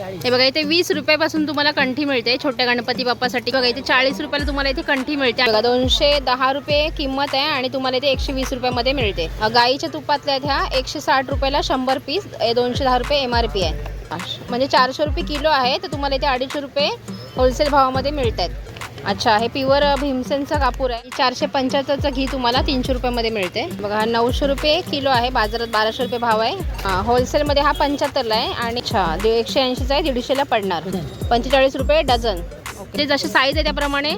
हे बघा इथे वीस रुपयापासून तुम्हाला कंठी मिळते छोट्या गणपती बाप्पासाठी. बघा इथे चाळीस रुपयाला तुम्हाला इथे कंठी मिळते. बघा दोनशे दहा रुपये किंमत आहे आणि तुम्हाला इथे एकशे वीस रुपयामध्ये मिळते. गाईच्या तुपातल्या आहेत ह्या एकशे साठ रुपयाला शंभर पीस दोनशे दहा रुपये एम आर पी आहे. म्हणजे चारशे रुपये किलो आहे तर तुम्हाला इथे अडीचशे रुपये होलसेल भावामध्ये मिळत आहेत अच्छा हे प्युअर भीमसेनचा कापूर आहे. चारशे पंच्याहत्तरचं घी तुम्हाला तीनशे रुपयामध्ये मिळते. बघा हा नऊशे रुपये किलो आहे बाजारात बाराशे रुपये भाव आहे. होलसेलमध्ये हा पंच्याहत्तरला आहे आणि अच्छा एकशे ऐंशीचा आहे दीडशेला पडणार. पंचेचाळीस रुपये डझन. ओके. जशी साईज आहे त्याप्रमाणे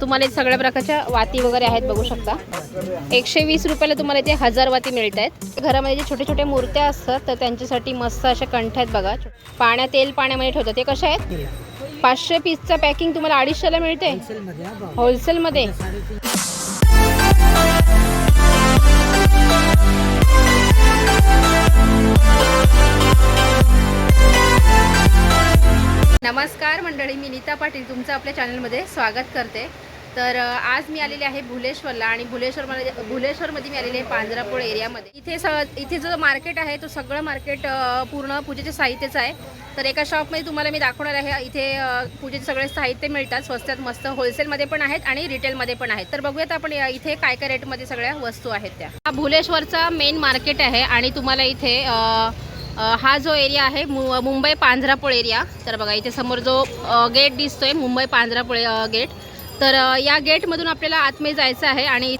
तुम्हाला इथे सगळ्या प्रकारच्या वाती वगैरे आहेत बघू शकता. एकशे वीस रुपयाला तुम्हाला इथे हजार वाती मिळत आहेत. घरामध्ये जे छोटे छोटे मूर्त्या असतात तर त्यांच्यासाठी मस्त अशा कंठ आहेत बघा. पाण्या तेल पाण्यामध्ये ठेवतात. ते कसे आहेत? पाचशे पीसचं पॅकिंग तुम्हाला अडीचशेला मिळते. होलसेलमध्ये हा नमस्कार मंडळी मी नीता पाटील तुमचं आपल्या चॅनलमध्ये स्वागत करते. तर आज मी आलेले आहे भुलेश्वरला आणि भुलेश्वरमध्ये भुलेश्वरमध्ये मी आलेली आहे पांजरापोळ एरियामध्ये. इथे स इथे जो मार्केट आहे तो सगळं मार्केट पूर्ण पूजेचे साहित्याचं आहे. तर एका शॉपमध्ये तुम्हाला मी दाखवणार आहे इथे पूजेचे सगळे साहित्य मिळतात. स्वस्तात मस्त होलसेलमध्ये पण आहेत आणि रिटेलमध्ये पण आहेत. तर बघूयात आपण इथे काय काय रेटमध्ये सगळ्या वस्तू आहेत त्या. हा भुलेश्वरचा मेन मार्केट आहे आणि तुम्हाला इथे हा जो एरिया आहे मु मुंबई पांजरापूळ एरिया. तर बघा इथे समोर जो गेट दिसतोय मुंबई पांजरापूळ गेट. तर या गेटमधून आपल्याला आतमध्ये जायचं आहे आणि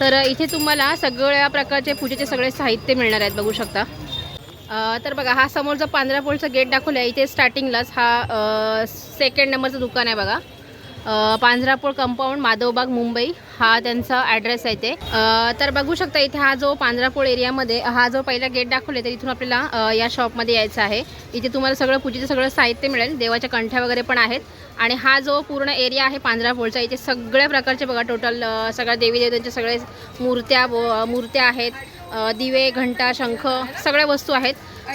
तर इथे तुम्हाला सगळ्या प्रकारचे पूजेचे सगळे साहित्य मिळणार आहेत बघू शकता. तर बघा हा समोर जो पांढरापोळचं गेट दाखवलं आहे. इथे स्टार्टिंगलाच हा सेकंड नंबरचं दुकान आहे बघा. पांजरापूर कंपाऊंड माधवबाग मुंबई हा त्यांचा ॲड्रेस आहे ते. तर बघू शकता इथे हा जो पांढरापोळ एरियामध्ये हा जो पहिला गेट दाखवले तर इथून आपल्याला या शॉपमध्ये यायचं आहे. इथे तुम्हाला सगळं पूजेचं सगळं साहित्य मिळेल देवाच्या कंठ्या वगैरे पण आहेत. आणि हा जो पूर्ण एरिया आहे पांजरापूरचा इथे सगळ्या प्रकारचे बघा टोटल सगळ्या देवी देवतांच्या सगळे मूर्त्या व- मूर्त्या आहेत. दिवे घंटा शंख सगळ्या वस्तू आहेत.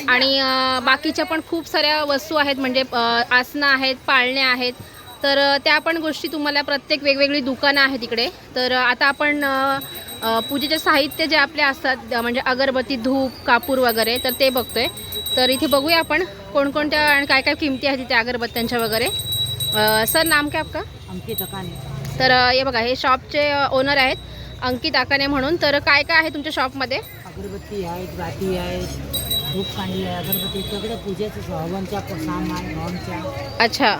आणि बाकीच्या पण खूप साऱ्या वस्तू आहेत म्हणजे आसनं आहेत पाळण्या आहेत तर त्या पण गोष्टी तुम्हाला प्रत्येक वेगवेगळी दुकानं आहेत इकडे तर आता आपण पूजेचे साहित्य जे आपले असतात म्हणजे अगरबत्ती धूप कापूर वगैरे तर ते बघतोय. तर इथे बघूया आपण कोणकोणत्या आणि काय काय किमती आहेत इथे अगरबत्त्यांच्या वगैरे. सर नाम काय आपका? अंकित अकाने. तर हे बघा हे शॉपचे ओनर आहेत अंकित आकाने म्हणून. तर काय काय आहे तुमच्या शॉपमध्ये? अगरबत्ती आहेत गाठी आहेत धूप कांडी आहे अगरबत्ती सगळं पूजेचं हवनच्या सामान हवनच्या. अच्छा.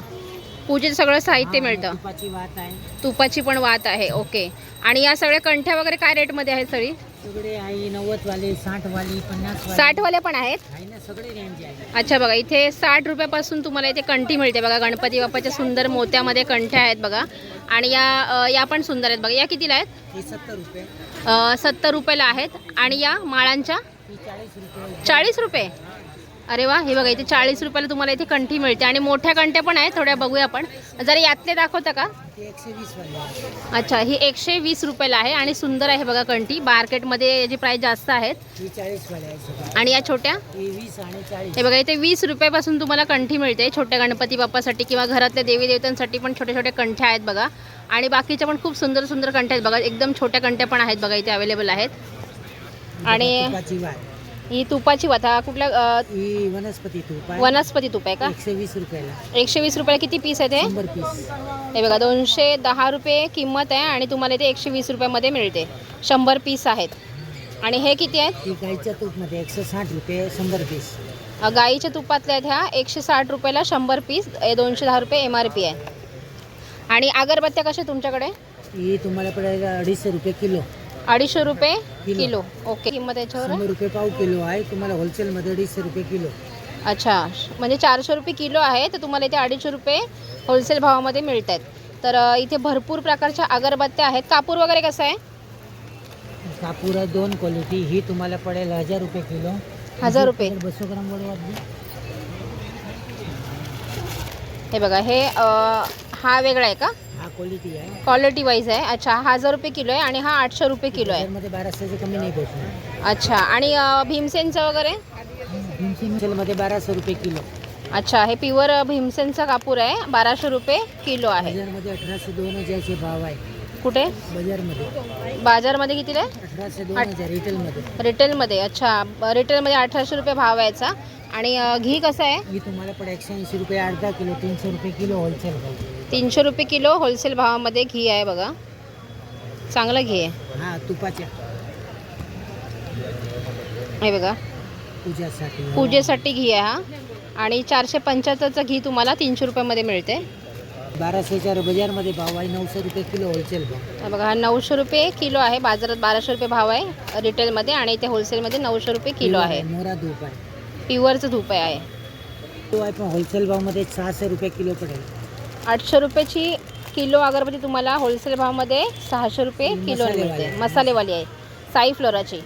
पूजेचं सगळं साहित्य हा, मिळतं. तुपाची वात आहे. तुपाची पण वात आहे ओके. आणि या सगळ्या कंठ्या वगैरे काय रेटमध्ये आहेत सगळी? सगळे आहे नव्वद वाले साठ वाली पन्नास वाली साठवाल्या पण आहेत? आहे ना सगळे रेंज आहे. अच्छा बघा इथे साठ रुपयापासून तुम्हाला इथे कंठी मिळते बघा. गणपती बाप्पाच्या सुंदर मोत्यामध्ये कंठ्या आहेत बघा. आणि या अ, या पण सुंदर आहेत बघा. या कितीला आहेत? ही सत्तर रुपये. सत्तर रुपयाला आहेत. आणि या माळांच्या? ही चाळीस रुपये. चाळीस रुपये? अरे वा हे बघा इथे चाळीस रुपयाला तुम्हाला इथे कंठी मिळते. आणि मोठ्या कंठ्या पण आहेत थोड्या बघूया आपण. जरा यातले दाखवता का? एकशे वीस अच्छा ही एकशे वीस रुपयाला आहे आणि सुंदर आहे बघा कंठी. मार्केटमध्ये याची प्राइस जास्त आहेत. आणि या छोट्या? हे बघा इथे वीस रुपयापासून तुम्हाला कंठी मिळते. छोट्या गणपती बाप्पासाठी किंवा घरातल्या देवी देवतांसाठी पण छोट्या छोट्या कंठ्या आहेत बघा. आणि बाकीच्या पण खूप सुंदर सुंदर कंठ्या आहेत बघा. एकदम छोट्या कंठ्या पण आहेत बघा इथे अवेलेबल आहेत. आणि- ही तुपाची वाथा कुठल्या अ, ही वनस्पती तूप आहे. वनस्पती तुप आहे का? एकशे वीस रुपयाला. एकशे वीस रुपयाला किती पीस आहे ते? शंभर पीस हे बघा दोनशे दहा रुपये किंमत आहे आणि तुम्हाला इथे एकशे वीस रुपयामध्ये मिळते. शंभर पीस आहेत. आणि हे किती आहेत? ही गाईच्या तूपमध्ये एकशे साठ रुपये शंभर पीस अ, गाईच्या तुपातल्या आहेत ह्या एकशे साठ रुपयाला शंभर पीस ए, दोनशे दहा रुपये एम आर पी आहे. आणि अगरबत्त्या कशा आहेत तुमच्याकडे? ही तुम्हाला पडेल अडीचशे रुपये किलो. अडीचशे रुपये किलो. किलो. ओके. किंमत याच्यावर शंभर रुपये पाव किलो आहे. तुम्हाला होलसेलमध्ये अडीचशे रुपये किलो. अच्छा. म्हणजे चारशे रुपये किलो आहे. तर तुम्हाला इथे अडीचशे रुपये होलसेल भावामध्ये मिळत आहेत तर अ, इथे भरपूर प्रकारच्या अगरबत्त्या आहेत. कापूर वगैरे कसं आहे? कापूर आहे. दोन क्वालिटी. ही तुम्हाला पडेल हजार रुपये किलो. हजार रुपये. बसो ग्राम हे बघा. हे अ, हा वेगळा आहे का? क्वालिटी आहे. क्वालिटी वाईज आहे. अच्छा हा हजार रुपये किलो आहे आणि हा आठशे रुपये किलो आहे. मध्ये बाराशेचे कमी नाही भेटणार. अच्छा आणि अ, भीमसेनचं वगैरे? होलसेलमध्ये बाराशे रुपये किलो. अच्छा हे प्युअर भीमसेनचा कापूर आहे. बाराशे रुपये किलो आहे. बाजारमध्ये अठराशे दोन हजारचे भाव आहे. कुठे? बाजारमध्ये. बाजारमध्ये कितीला आहे? अठराशे दोन आठ- हजार रिटेलमध्ये. रिटेलमध्ये. अच्छा ब- रिटेलमध्ये अठराशे रुपये भाव आहे याचा. आणि अ, घी कसं आहे? ही तुम्हाला पडेल एकशे ऐंशी रुपये अर्धा किलो तीनशे रुपये किलो होलसेल भाव. तीनशे रुपये किलो होलसेल भावामध्ये घी आहे बघा. चांगलं घी आहे. हा तुपाच्या. हे बघा. पूजासाठी. पूजेसाठी घी आहे हा. आणि चारशे पंच्याहत्तरचं घी तुम्हाला तीनशे रुपयामध्ये मिळते. बाराशेच्या बाजारमध्ये भाव आहे नऊशे रुपये किलो होलसेल भाव. हे बघा हा नऊशे रुपये किलो आहे. बाजारात बाराशे रुपये भाव आहे रिटेलमध्ये आणि इथे होलसेलमध्ये नऊशे रुपये किलो आहे मोरा धूप आहे. प्युअरचं धूप आहे. तो आहे पण होलसेल भावमध्ये सहाशे रुपये किलो पडेल. आठशे रुपयाची किलो अगरबत्ती तुम्हाला होलसेल भावामध्ये सहाशे रुपये किलो मिळते. मसालेवाली आहे. साई फ्लोराची.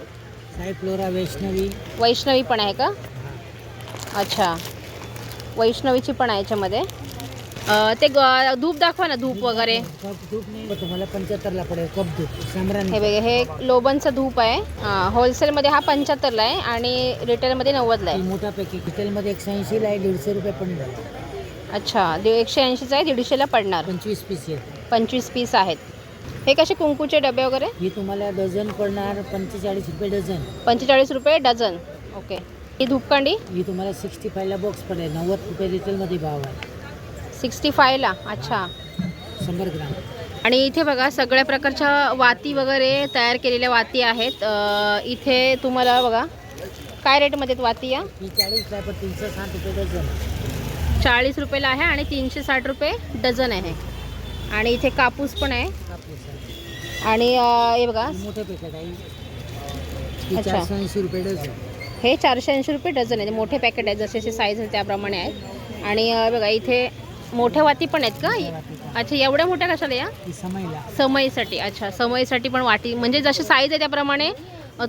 साई फ्लोरा वैष्णवी. वैष्णवी पण आहे का? अच्छा. वैष्णवीची पण आहे याच्यामध्ये. ते ग- धूप दाखवा ना धूप वगैरे. तुम्हाला पंच्याहत्तरला पडेल. कप धूप हे बघा हे लोबनचं धूप आहे. हां होलसेलमध्ये हा पंच्याहत्तरला आहे आणि रिटेलमध्ये नव्वदला आहे. मोठा पॅकेट रिटेलमध्ये एकशे ऐंशीला आहे दीडशे रुपये पण झाला. अच्छा दि एकशे ऐंशीचा आहे दीडशेला पडणार. पंचवीस पीस येते पंचवीस पीस आहेत. हे कसे कुंकूचे डबे वगैरे? ही तुम्हाला डझन पडणार पंचेचाळीस रुपये डझन. पंचेचाळीस रुपये डझन. ओके. ही धूपकांडी? ही तुम्हाला सिक्स्टी फायला बॉक्स पडेल. नव्वद रुपये रिटेलमध्ये भाव आहे. सिक्स्टी फायला? अच्छा. शंभर ग्राम. आणि इथे बघा सगळ्या प्रकारच्या वाती वगैरे तयार केलेल्या वाती आहेत. अं, इथे तुम्हाला बघा काय रेटमध्ये आहेत वाती या? ही चाळीसला आहे पण तीनशे साठ रुपये डझन. चाळीस रुपयाला आहे आणि तीनशे साठ रुपये डझन आहे. आणि इथे कापूस पण आहे. आणि हे बघा. ही मोठे पॅकेट आहे. अच्छा. चारशे ऐंशी रुपये डझन हे चारशे ऐंशी रुपये डझन आहे. मोठे पॅकेट आहेत. जसे जसे साईज आहे त्याप्रमाणे आहेत. आणि बघा इथे मोठ्या वाती पण आहेत का? अच्छा एवढ्या मोठ्या कशाला या? समईसाठी. अच्छा समईसाठी पण वाटी म्हणजे जशी साईज आहे त्याप्रमाणे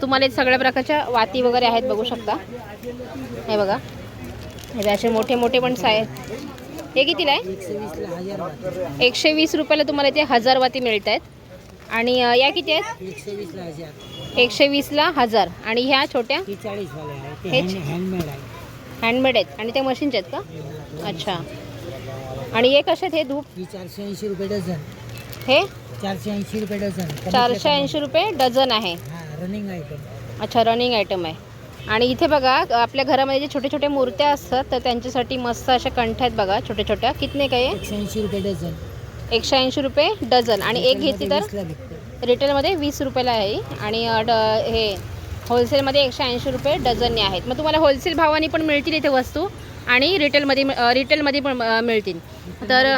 तुम्हाला सगळ्या प्रकारच्या वाती वगैरे आहेत बघू शकता. हे बघा. हे असे मोठे मोठे पण साय हे कितीला आहे? एकशे वीस रुपयाला तुम्हाला इथे हजार वाती मिळत आहेत आणि या किती आहेत? एकशे वीसला हजार. आणि ह्या छोट्या? हँडमेड आहे हँडमेड आहेत. आणि त्या मशीनच्या आहेत का? अच्छा. आणि हे कसे आहेत? हे धूप? चारशे ऐंशी रुपये डझन. हे चारशे ऐंशी रुपये डझन. चारशे ऐंशी रुपये डझन आहे. रनिंग आयटम अच्छा रनिंग आयटम आहे. आणि इथे बघा आपल्या घरामध्ये जे छोटे छोटे मूर्त्या असतात तर त्यांच्यासाठी मस्त अशा कंठ्या आहेत बघा छोट्या छोट्या. कितने काय ऐंशी रुपये डझन. एकशे ऐंशी रुपये डझन. आणि एक घेतली तर. रिटेलमध्ये वीस रुपयाला आहे. आणि हे होलसेलमध्ये एकशे ऐंशी रुपये डझनने आहेत. मग तुम्हाला होलसेल भावाने पण मिळतील इथे वस्तू. आणि रिटेलमध्ये रिटेलमध्ये पण मिळतील. तर.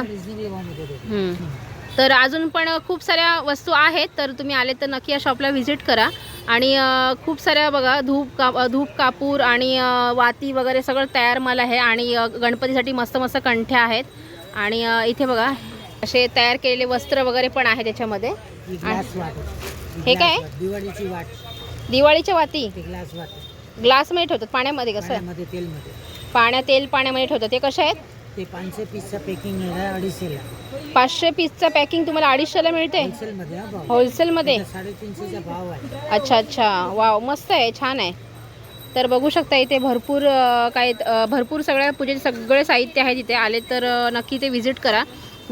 तर अजून पण खूप साऱ्या वस्तू आहेत. तर तुम्ही आले तर नक्की या शॉपला व्हिजिट करा. आणि खूप साऱ्या बघा धूप का धूप कापूर आणि वाती वगैरे सगळं तयार माल आहे आणि गणपतीसाठी मस्त मस्त कंठ्या आहेत. आणि इथे बघा असे तयार केलेले वस्त्र वगैरे पण आहे त्याच्यामध्ये. ही काय? दिवाळीची वाट. दिवाळीच्या वाती? ते ग्लास वाट ग्लासमध्ये ठेवतात पाण्यामध्ये कसं? पाण्यात तेल पाण्यामध्ये ठेवतात. ते कसे आहेत? ते पाचशे पीसचं पॅकिंग आहे अडीचशेला. पाचशे पीसचं पॅकिंग तुम्हाला अडीचशेला मिळते? होलसेलमध्ये हा भाव. होलसेलमध्ये इथं साडेतीनशेचा भाव आहे. अच्छा अच्छा. वाव मस्त आहे छान आहे. तर बघू शकता इथे भरपूर अ, काय अ, भरपूर सगळ्या पूजेचे सगळे साहित्य आहे तिथे आले तर अ, नक्की ते व्हिजिट करा.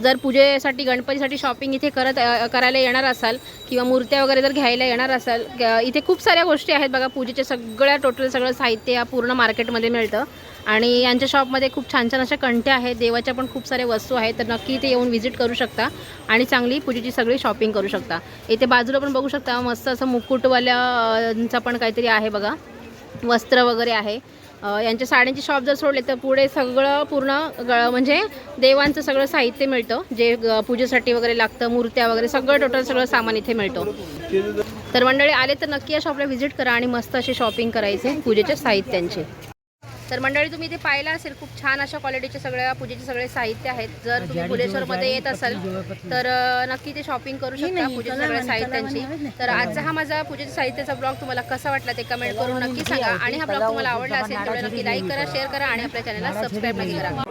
जर पूजेसाठी गणपतीसाठी शॉपिंग इथे करत अ, करायला येणार असाल किंवा मूर्त्या वगैरे जर घ्यायला येणार असाल इथे खूप साऱ्या गोष्टी आहेत. बघा पूजेच्या सगळ्या टोटल सगळं साहित्य या पूर्ण मार्केटमध्ये मिळतं. आणि यांच्या शॉपमध्ये खूप छान छान अशा कंठ्या आहेत. देवाच्या पण खूप साऱ्या वस्तू आहेत. तर नक्की इथे येऊन व्हिजिट करू शकता आणि चांगली पूजेची सगळी शॉपिंग करू शकता. इथे बाजूला पण बघू शकता मस्त असं मुकुटवाल्यांचा पण काहीतरी आहे बघा. वस्त्र वगैरे आहे. यांच्या साड्यांची शॉप जर सोडले तर पुढे सगळं पूर्ण ग म्हणजे देवांचं सगळं साहित्य मिळतं. जे पूजेसाठी वगैरे लागतं मूर्त्या वगैरे सगळं टोटल सगळं सामान इथे मिळतं. तर मंडळी आले तर नक्की या शॉपला व्हिजिट करा आणि मस्त अशी शॉपिंग करायचे पूजेच्या साहित्यांची. तर मंडळी तुम्ही इथे पाहिलं असेल खूप छान अशा क्वालिटीचे सगळ्या पूजेचे सगळे साहित्य आहेत. जर तुम्ही भुलेश्वरमध्ये येत असाल तर नक्की ते शॉपिंग करू शकता पूजेच्या सगळ्या साहित्यांची. तर आजचा हा माझा पूजेच्या साहित्याचा ब्लॉग तुम्हाला कसा वाटला ते कमेंट करून नक्की सांगा. आणि हा ब्लॉग तुम्हाला आवडला असेल तर नक्की लाईक करा शेअर करा आणि आपल्या चॅनलला सबस्क्राईब नक्की करा.